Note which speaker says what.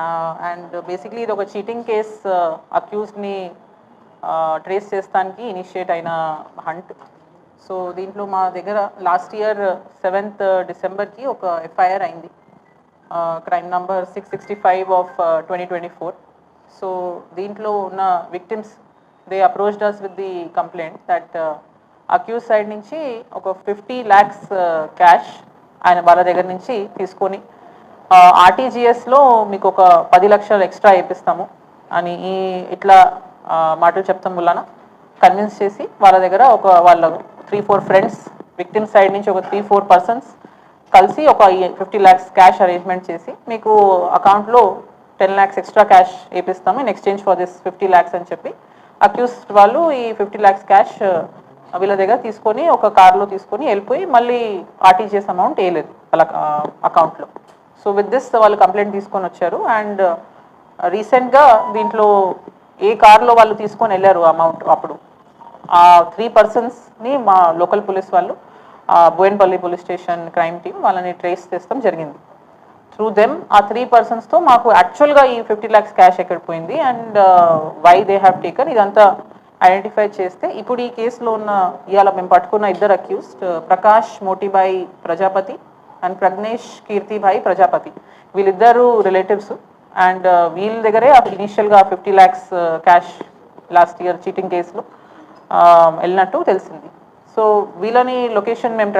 Speaker 1: Uh, and basically ఇది ఒక cheating case అక్యూజ్డ్ని ట్రేస్ చేస్తానికి ఇనిషియేట్ అయిన హంట్ సో దీంట్లో మా దగ్గర లాస్ట్ ఇయర్ సెవెంత్ డిసెంబర్కి ఒక ఎఫ్ఐఆర్ అయింది. Crime number six sixty five of twenty twenty four so దీంట్లో ఉన్న victims they approached us with the complaint that accuse side నుంచి ఒక ఫిఫ్టీ ల్యాక్స్ క్యాష్ ఆయన వాళ్ళ దగ్గర నుంచి తీసుకొని ఆర్టీజీఎస్లో మీకు ఒక పది లక్షలు ఎక్స్ట్రా వేపిస్తాము. అని ఈ ఇట్లా మాటలు చెప్తాం వలన కన్విన్స్ చేసి వాళ్ళ దగ్గర ఒక వాళ్ళ three four friends victim side నుంచి ఒక త్రీ ఫోర్ పర్సన్స్ కలిసి ఒక ఫిఫ్టీ ల్యాక్స్ క్యాష్ అరేంజ్మెంట్ చేసి మీకు అకౌంట్లో ten lakhs extra cash వేపిస్తాము in exchange for this fifty lakhs అని చెప్పి. అక్యూస్డ్ వాళ్ళు ఈ ఫిఫ్టీ ల్యాక్స్ క్యాష్ వీళ్ళ దగ్గర తీసుకొని ఒక కార్లో తీసుకొని వెళ్ళిపోయి మళ్ళీ ఆర్టీజీఎస్ అమౌంట్ వేయలేదు వాళ్ళ అకౌంట్లో సో విత్ దిస్ వాళ్ళు కంప్లైంట్ తీసుకొని వచ్చారు. అండ్ రీసెంట్గా uh, దీంట్లో ఏ కార్లో వాళ్ళు తీసుకొని వెళ్ళారు అమౌంట్ అప్పుడు? ఆ త్రీ పర్సన్స్ని మా లోకల్ పోలీస్ వాళ్ళు Bowenpally police station crime team వాళ్ళని ట్రేస్ చేస్తాం జరిగింది. త్రూ దెమ్ ఆ త్రీ పర్సన్స్తో మాకు యాక్చువల్గా ఈ ఫిఫ్టీ ల్యాక్స్ క్యాష్ ఎక్కడ పోయింది? And why they have taken ఇదంతా ఐడెంటిఫై చేస్తే ఇప్పుడు ఈ కేసులో ఉన్న ఇవాళ మేము పట్టుకున్న ఇద్దరు accused uh, Prakash Motibhai Prajapati and Pragnesh Kirtibhai Prajapati. వీళ్ళిద్దరు రిలేటివ్స్ అండ్ uh, వీళ్ళ దగ్గరే ఇనీషియల్గా fifty lakhs cash last year cheating కేసులో వెళ్ళినట్టు తెలిసింది. సో వీళ్ళని లొకేషన్ మేము